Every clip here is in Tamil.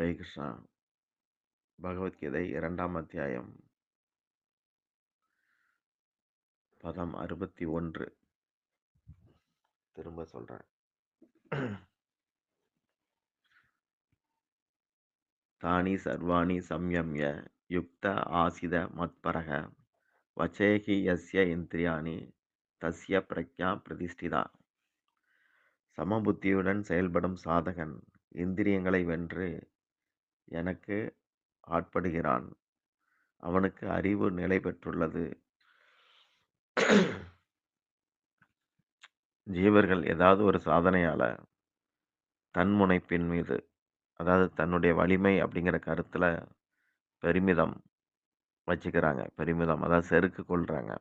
ஹரே கிருஷ்ணா. பகவத்கீதை இரண்டாம் அத்தியாயம். பதம் அறுபத்தி ஒன்று. திரும்ப சொல்றேன். தானி சர்வாணி சம்யம்ய யுக்த ஆசித மத்பரக வச்சேகி யஸ்ய இந்திரியாணி தஸ்ய பிரக்ஞா பிரதிஷ்டிதா. சமபுத்தியுடன் செயல்படும் சாதகன் இந்திரியங்களை வென்று எனக்கு ஆட்படுகிறான். அவனுக்கு அறிவு நிலை பெற்றுள்ளது. ஜீவர்கள் ஏதாவது ஒரு சாதனையால் தன்முனைப்பின் மீது அதாவது தன்னுடைய வலிமை அப்படிங்கிற கருத்தில் பெருமிதம் வச்சுக்கிறாங்க. பெருமிதம் அதாவது செருக்கு கொள்கிறாங்க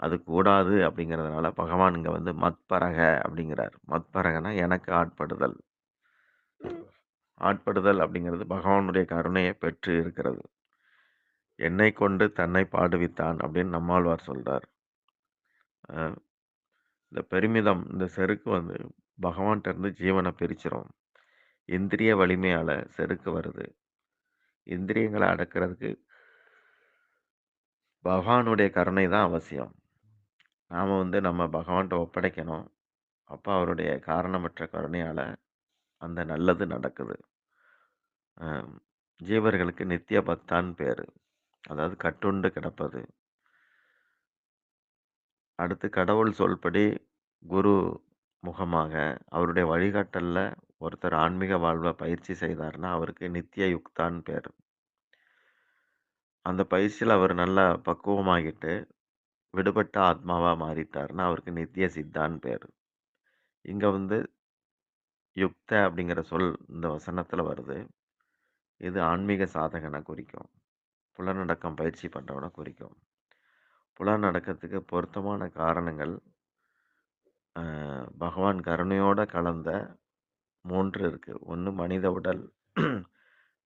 அது கூடாது அப்படிங்கிறதுனால பகவான் இங்கே வந்து மத்பரக அப்படிங்கிறார். மத்பரகனா எனக்கு ஆட்படுதல். ஆட்படுதல் அப்படிங்கிறது பகவானுடைய கருணையை பெற்று இருக்கிறது. என்னை கொண்டு தன்னை பாடுவித்தான் அப்படின்னு நம்மாழ்வார் சொல்கிறார் இந்த பெருமிதம் இந்த செருக்கு வந்து பகவான்கிட்ட இருந்து ஜீவனை பிரிச்சிரும். இந்திரிய வலிமையால் செருக்கு வருது. இந்திரியங்களை அடக்கிறதுக்கு பகவானுடைய கருணை தான் அவசியம். நாம் வந்து நம்ம பகவான்கிட்ட ஒப்படைக்கணும். அப்போ அவருடைய காரணமற்ற கருணையால் அந்த நல்லது நடக்குது. ஜீவர்களுக்கு நித்திய பக்தான் பேர். அதாவது கட்டுண்டு கிடப்பது. அடுத்து கடவுள் சொல்படி குரு முகமாக அவருடைய வழிகாட்டலில் ஒருத்தர் ஆன்மீக வாழ்வை பயிற்சி செய்தார்னா அவருக்கு நித்திய யுக்தான் பேர். அந்த பயிற்சியில் அவர் நல்லா பக்குவமாகிட்டு விடுபட்ட ஆத்மாவாக மாறிட்டார்னா அவருக்கு நித்திய சித்தான் பேர். இங்கே வந்து யுக்த அப்படிங்கிற சொல் இந்த வசனத்தில் வருது. இது ஆன்மீக சாதகனை குறிக்கும். புலநடக்கம் பயிற்சி பண்ணுறவனை குறிக்கும். புலநடக்கத்துக்கு பொருத்தமான காரணங்கள் பகவான் கருணையோடு கலந்த மூன்று இருக்குது ஒன்று மனித உடல்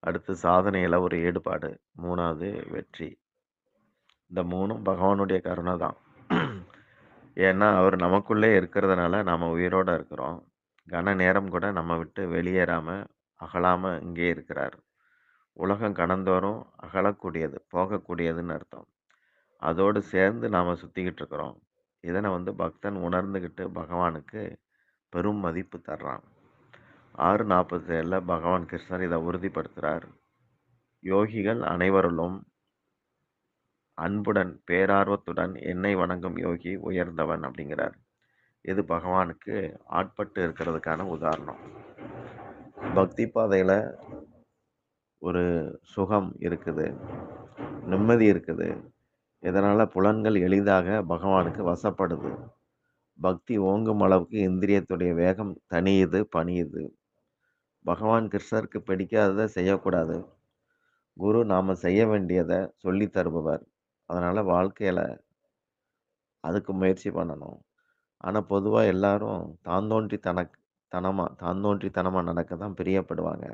அடுத்து சாதனையில் ஒரு ஈடுபாடு மூணாவது வெற்றி. இந்த மூணும் பகவானுடைய கருணை தான். ஏன்னா அவர் நமக்குள்ளே இருக்கிறதுனால நாம் உயிரோட இருக்கிறோம். கன நேரம் கூட நம்ம விட்டு வெளியேறாமல் அகலாமல் இங்கே இருக்கிறார். உலகம் கடந்தோறும் அகலக்கூடியது போகக்கூடியதுன்னு அர்த்தம். அதோடு சேர்ந்து நாம் சுற்றிக்கிட்டு இருக்கிறோம். இதனை வந்து பக்தன் உணர்ந்துக்கிட்டு பகவானுக்கு பெரும் மதிப்பு தர்றான். ஆறு நாற்பத்தி ஏழில் பகவான் கிருஷ்ணர் இதை உறுதிப்படுத்துகிறார் யோகிகள் அனைவருளும் அன்புடன் பேரார்வத்துடன் என்னை வணங்கும் யோகி உயர்ந்தவன் அப்படிங்கிறார். இது பகவானுக்கு ஆட்பட்டு இருக்கிறதுக்கான உதாரணம். பக்தி பாதையில் ஒரு சுகம் இருக்குது நிம்மதி இருக்குது. இதனால் புலன்கள் எளிதாக பகவானுக்கு வசப்படுது. பக்தி ஓங்கும் அளவுக்கு இந்திரியத்துடைய வேகம் தனியுது பணியுது. பகவான் கிருஷ்ணருக்கு பிடிக்காததை செய்யக்கூடாது. குரு நாம் செய்ய வேண்டியதை சொல்லி தருபவர். அதனால் வாழ்க்கையில் அதுக்கு முயற்சி பண்ணணும். ஆனால் பொதுவாக எல்லாரும் தாந்தோன்றி தனக் தனமாக தாந்தோன்றித்தனமாக நடக்க தான் பிரியப்படுவாங்க.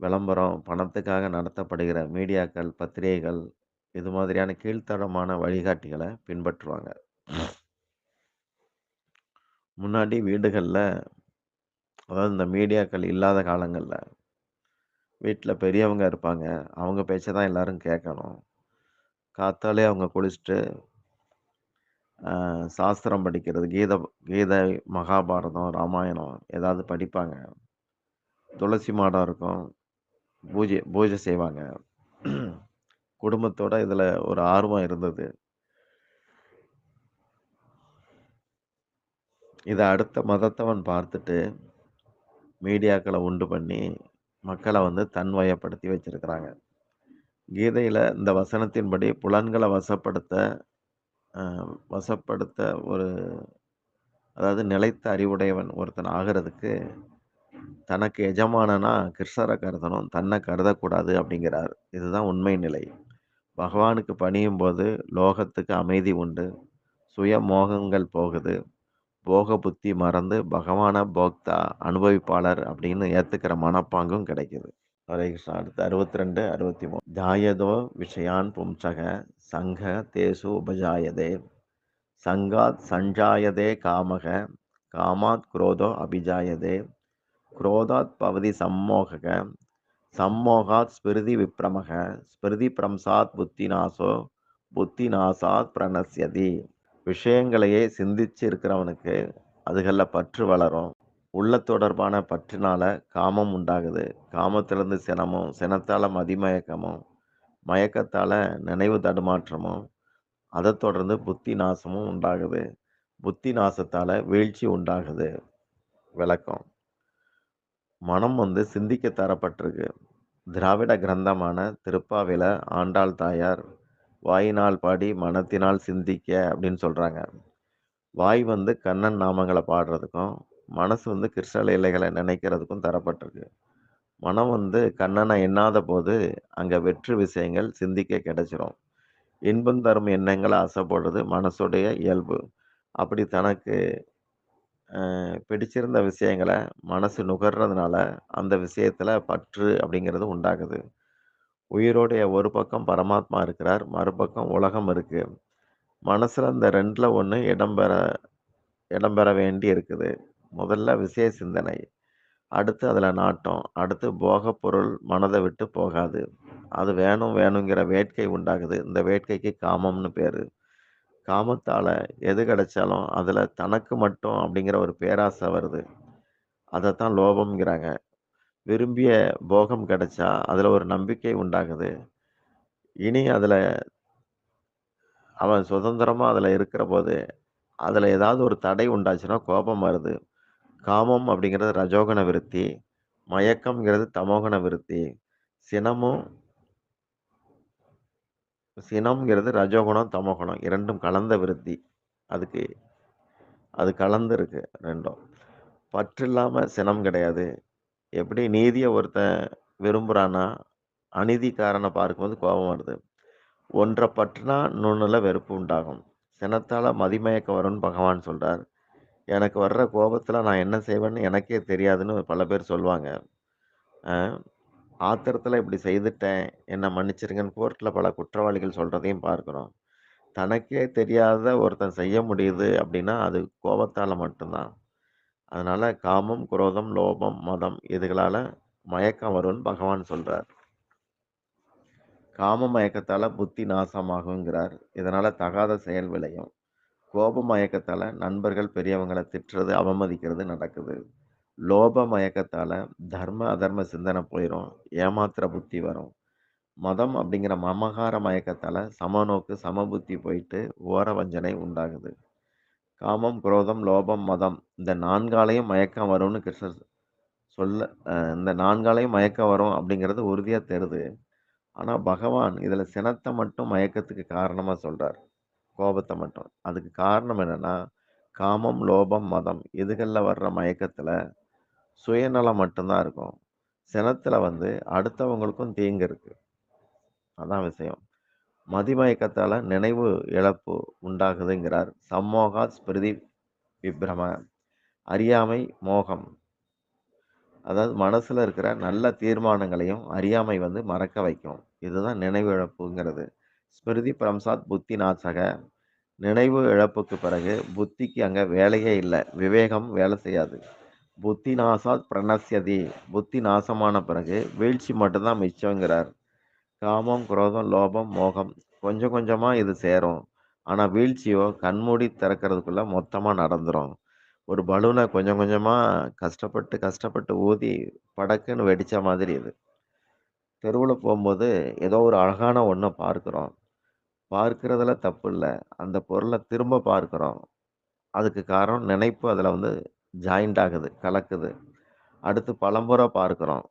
விளம்பரம் பணத்துக்காக நடத்தப்படுகிற மீடியாக்கள் பத்திரிகைகள் இது மாதிரியான கீழ்த்தரமான வழிகாட்டிகளை பின்பற்றுவாங்க. முன்னாடி வீடுகளில் அதாவது இந்த மீடியாக்கள் இல்லாத காலங்களில் வீட்டில் பெரியவங்க இருப்பாங்க. அவங்க பேச்சை தான் எல்லாரும் கேட்கணும் காத்தாலே அவங்க குளிச்சுட்டு சாஸ்திரம் படிக்கிறது கீத கீதை மகாபாரதம் ராமாயணம் ஏதாவது படிப்பாங்க. துளசி மாடம் இருக்கும். பூஜை பூஜை செய்வாங்க. குடும்பத்தோட இதில் ஒரு ஆர்வம் இருந்தது. இதை அடுத்த மதத்தவன் பார்த்துட்டு மீடியாக்களை உண்டு பண்ணி மக்களை வந்து தன்வயப்படுத்தி வச்சிருக்கிறாங்க. கீதையில் இந்த வசனத்தின்படி புலன்களை வசப்படுத்த வசப்படுத்த ஒரு அதாவது நிலைத்த அறிவுடையவன் ஒருத்தன் ஆகிறதுக்கு தனக்கு எஜமானனா கிருஷ்ணரை கருதணும் தன்னை கருதக்கூடாது அப்படிங்கிறார். இதுதான் உண்மை நிலை. பகவானுக்கு பணியும் போது லோகத்துக்கு அமைதி உண்டு. சுய மோகங்கள் போகுது. போக புத்தி மறந்து பகவான போக்தா அனுபவிப்பாளர் அப்படின்னு ஏற்றுக்கிற மனப்பாங்கும் கிடைக்குது. ஹரே கிருஷ்ணா. அடுத்து அறுபத்தி ரெண்டு அறுபத்தி மூணு ஜாயதோ விஷயான் பும்சக. சங்க தேசு உபஜாயதே. சங்காத் சஞ்சாயதே காமக காமாத் குரோதோ அபிஜாயதே. குரோதாத் பவதி சம்மோகக சம்மோகாத் ஸ்மிருதி விப்ரமக ஸ்மிருதி பிரம்சாத் புத்தி நாசோ புத்தி நாசாத் பிரணசியதி விஷயங்களையே சிந்திச்சு இருக்கிறவனுக்கு அதுகளில் பற்று வளரும். உள்ள தொடர்பான பற்றினால காமம் உண்டாகுது. காமத்திலிருந்து சினமும் சினத்தால் மதிமயக்கமும் மயக்கத்தால் நினைவு தடுமாற்றமும் அதை தொடர்ந்து புத்தி நாசமும் உண்டாகுது. புத்தி நாசத்தால் வீழ்ச்சி உண்டாகுது. விளக்கம். மனம் வந்து சிந்திக்க தரப்பட்டிருக்கு. திராவிட கிரந்தமான திருப்பாவில ஆண்டாள் தாயார் வாயினால் பாடி மனத்தினால் சிந்திக்க அப்படின்னு சொல்கிறாங்க வாய் வந்து கண்ணன் நாமங்களை பாடுறதுக்கும் மனசு வந்து கிருஷ்ண லீலைகளை நினைக்கிறதுக்கும் தரப்பட்டிருக்கு. மனம் வந்து கண்ணனை எண்ணாத போது அங்கே வெற்று விஷயங்கள் சிந்திக்க கிடைச்சிரும். இன்பம் தரும் எண்ணங்களை ஆசைப்படுறது மனசுடைய இயல்பு. அப்படி தனக்கு பிடிச்சிருந்த விஷயங்களை மனசு நுகர்றதுனால அந்த விஷயத்தில் பற்று அப்படிங்கிறது உண்டாகுது. உயிரோடைய ஒரு பக்கம் பரமாத்மா இருக்கிறார் மறுபக்கம் உலகம் இருக்குது மனசில் இந்த ரெண்டில் ஒன்று இடம்பெற இடம்பெற வேண்டி இருக்குது. முதல்ல விஷய சிந்தனை. அடுத்து அதில் நாட்டம். அடுத்து போக பொருள் மனதை விட்டு போகாது. அது வேணும் வேணுங்கிற வேட்கை உண்டாகுது. இந்த வேட்கைக்கு காமம்னு பேர். காமத்தால் எது கிடைச்சாலும் அதில் தனக்கு மட்டும் அப்படிங்கிற ஒரு பேராசை வருது. அதைத்தான் லோபம்ங்கிறாங்க. விரும்பிய போகம் கிடைச்சா அதில் ஒரு நம்பிக்கை உண்டாகுது. இனி அதில் அவன் சுதந்திரமாக அதில் இருக்கிற போது அதில் ஏதாவது ஒரு தடை உண்டாச்சுன்னா கோபம் வருது. காமம் அப்படிங்கிறது ரஜோகண விருத்தி மயக்கம்ங்கிறது தமோகண விருத்தி சினமும் சினம்ங்கிறது ரஜோகுணம் தமோகுணம் இரண்டும் கலந்த விருத்தி. அதுக்கு அது கலந்து இருக்கு ரெண்டும். பற்று இல்லாமல் சினம் கிடையாது. எப்படி நீதியை ஒருத்தன் விரும்புகிறான்னா அநீதிக்காரனை பார்க்கும்போது கோபம் வருது. ஒன்றை பற்றுனா இன்னொன்றில் வெறுப்பு உண்டாகும். சினத்தால் மதிமயக்கம் வரும்னு பகவான் சொல்கிறார் எனக்கு வர்ற கோபத்தில் நான் என்ன செய்வேன்னு எனக்கே தெரியாதுன்னு பல பேர் சொல்லுவாங்க. ஆத்திரத்தில் இப்படி செய்துட்டேன். என்னை மன்னிச்சிருங்கன்னு கோர்ட்டில் பல குற்றவாளிகள் சொல்கிறதையும் பார்க்குறோம். தனக்கே தெரியாத ஒருத்தன் செய்ய முடியுது அப்படின்னா அது கோபத்தால் மட்டும்தான். அதனால் காமம் குரோதம் லோபம் மதம் இதுகளால் மயக்கம் வரும்னு பகவான் சொல்கிறார் காம மயக்கத்தால் புத்தி நாசமாகுங்கிறார். இதனால் தகாத செயல் விளையும். கோப மயக்கத்தால் நண்பர்கள் பெரியவங்களை திட்டுறது அவமதிக்கிறது நடக்குது. லோப மயக்கத்தால் தர்ம அதர்ம சிந்தனை போயிடும் ஏமாத்திர புத்தி வரும். மதம் அப்படிங்கிற மமகார மயக்கத்தால் சமநோக்கு சமபுத்தி போயிட்டு ஓர வஞ்சனை உண்டாகுது. காமம் குரோதம் லோபம் மதம் இந்த நான்காலையும் மயக்கம் வரும்னு கிருஷ்ணர் சொல்ல இந்த நான்காலையும் மயக்கம் வரும் அப்படிங்கிறது உறுதியாக தெரியுது ஆனால் பகவான் இதில் சினத்தை மட்டும் மயக்கத்துக்கு காரணமாக சொல்கிறார் கோபத்தை மட்டும். அதுக்கு காரணம் என்னென்னா காமம் லோபம் மதம் இதுகளில் வர்ற மயக்கத்தில் சுயநலம் மட்டும்தான் இருக்கும். சினத்தில் வந்து அடுத்தவங்களுக்கும் தீங்கு இருக்குது அதான் விஷயம். மதிமயக்கத்தால் நினைவு இழப்பு உண்டாகுதுங்கிறார் சம்மோகா ஸ்பிருதி விப்ரம. அறியாமை மோகம். அதாவது மனசில் இருக்கிற நல்ல தீர்மானங்களையும் அறியாமை வந்து மறக்க வைக்கும். இதுதான் நினைவு இழப்புங்கிறது. ஸ்மிருதி பிரம்சாத் புத்தி நாசக நினைவு இழப்புக்கு பிறகு புத்திக்கு அங்கே வேலையே இல்லை. விவேகம் வேலை செய்யாது. புத்தி நாசாத் பிரணசியதி புத்தி நாசமான பிறகு வீழ்ச்சி மட்டும்தான் மிச்சங்கிறார் காமம் குரோதம் லோபம் மோகம் கொஞ்சம் கொஞ்சமாக இது சேரும். ஆனால் வீழ்ச்சியோ கண்மூடி திறக்கிறதுக்குள்ளே மொத்தமாக நடந்துடும் ஒரு பலூனை கொஞ்சம் கொஞ்சமாக கஷ்டப்பட்டு கஷ்டப்பட்டு ஊதி படக்குன்னு வெடித்த மாதிரி இது. தெருவில் போகும்போது ஏதோ ஒரு அழகான ஒன்றை பார்க்குறோம். பார்க்குறதுல தப்பு இல்லை. அந்த பொருளை திரும்ப பார்க்குறோம். அதுக்கு காரணம் நினைப்பு அதில் வந்து ஜாயிண்ட் ஆகுது கலக்குது. அடுத்து பலமுறை பார்க்குறோம்.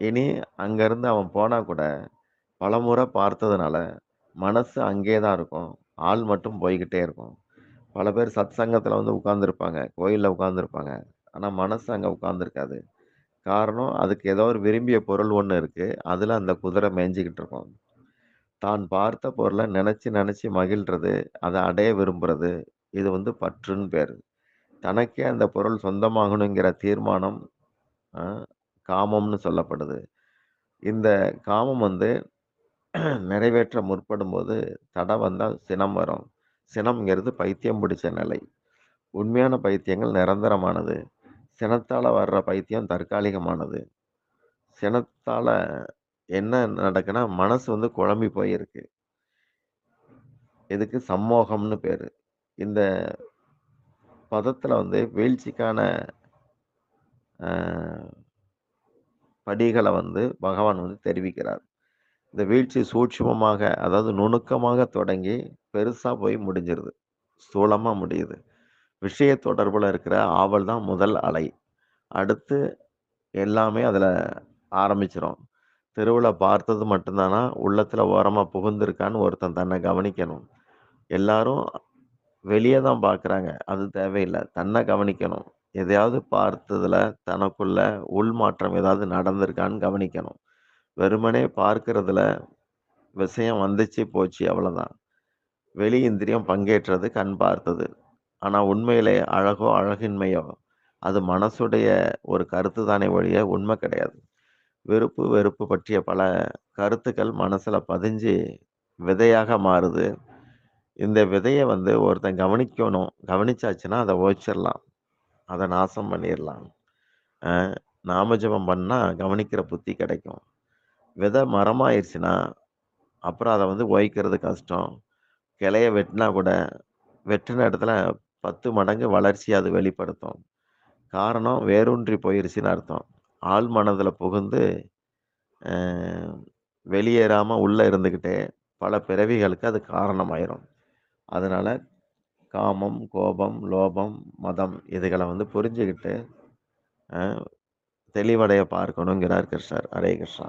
இனி அங்கேருந்து அவன் போனால் கூட பலமுறை பார்த்ததுனால மனசு அங்கே தான் இருக்கும். ஆள் மட்டும் போய்கிட்டே இருக்கும். பல பேர் சத் சங்கத்தில் வந்து உட்காந்துருப்பாங்க கோயிலில் உட்காந்துருப்பாங்க ஆனால் மனசு அங்கே உட்காந்துருக்காது காரணம் அதுக்கு ஏதோ ஒரு விரும்பிய பொருள் ஒன்று இருக்குது அதில் அந்த குதிரை மேய்ஞ்சிக்கிட்டு இருக்கும். தான் பார்த்த பொருளை நினச்சி நினச்சி மகிழ்றது அதை அடைய விரும்புறது இது வந்து பற்றுன்னு பேர். தனக்கே அந்த பொருள் சொந்தமாகணுங்கிற தீர்மானம் காமம்னு சொல்லப்படுது. இந்த காமம் வந்து நிறைவேற்ற முற்படும் போது தடை வந்தால் சினம் வரும். சினம்ங்கிறது பைத்தியம் பிடிச்ச நிலை. உண்மையான பைத்தியங்கள் நிரந்தரமானது. சினத்தால் வர்ற பைத்தியம் தற்காலிகமானது. சினத்தால் என்ன நடக்குன்னா, மனசு வந்து குழம்பி போயிருக்கு. இதுக்கு சம்மோகம்னு பேர் இந்த பதத்தில் வந்து வீழ்ச்சிக்கான படிகளை வந்து பகவான் வந்து தெரிவிக்கிறார். இந்த வீழ்ச்சி சூட்சமமாக அதாவது நுணுக்கமாக தொடங்கி, பெருசாக போய் முடிஞ்சிருது. ஸ்தூலமாக முடியுது. விஷய தொடர்பில் இருக்கிற ஆவல் தான் முதல் அலை. அடுத்து எல்லாமே அதில் ஆரம்பிச்சிடும் தெருவில் பார்த்தது மட்டும்தானா உள்ளத்தில் ஓரமாக புகுந்திருக்கான்னு ஒருத்தன் தன்னை கவனிக்கணும். எல்லாரும் வெளியே தான் பார்க்குறாங்க. அது தேவையில்லை தன்னை கவனிக்கணும். எதையாவது பார்த்ததில் தனக்குள்ள உள்மாற்றம் ஏதாவது நடந்திருக்கான்னு கவனிக்கணும். வெறுமனே பார்க்கறதுல விஷயம் வந்துச்சு, போச்சு அவ்வளோதான் வெளி இந்திரியம் பங்கேற்றது, கண் பார்த்தது. ஆனால் உண்மையிலே அழகோ, அழகின்மையோ, அது மனசுடைய ஒரு கருத்து தானே ஒழிய உண்மை கிடையாது. விருப்பு, வெறுப்பு பற்றிய பல கருத்துக்கள் மனசில் பதிஞ்சு விதையாக மாறுது. இந்த விதையை வந்து ஒருத்தன் கவனிக்கணும். கவனிச்சாச்சுன்னா அதை ஓச்சிடலாம் அதை நாசம் பண்ணிடலாம் நாமஜபம் பண்ணால் கவனிக்கிற புத்தி கிடைக்கும். விதை மரமாயிருச்சுன்னா, அப்புறம் அதை வந்து ஓய்க்கிறது கஷ்டம். கிளைய வெட்டினா கூட, வெட்டின இடத்துல 10 மடங்கு வளர்ச்சி அது வெளிப்படுத்தும். காரணம் வேரூன்றி போயிருச்சுன்னு அர்த்தம். ஆள் மனதில் புகுந்து, வெளியேறாமல் உள்ளே இருந்துக்கிட்டே பல பிறவிகளுக்கு அது காரணமாயிரும். அதனால் காமம், கோபம், லோபம், மதம் இதுகளை வந்து புரிஞ்சுக்கிட்டு தெளிவடைய பார்க்கணுங்கிறார் கிருஷ்ணர். ஹரே கிருஷ்ணா.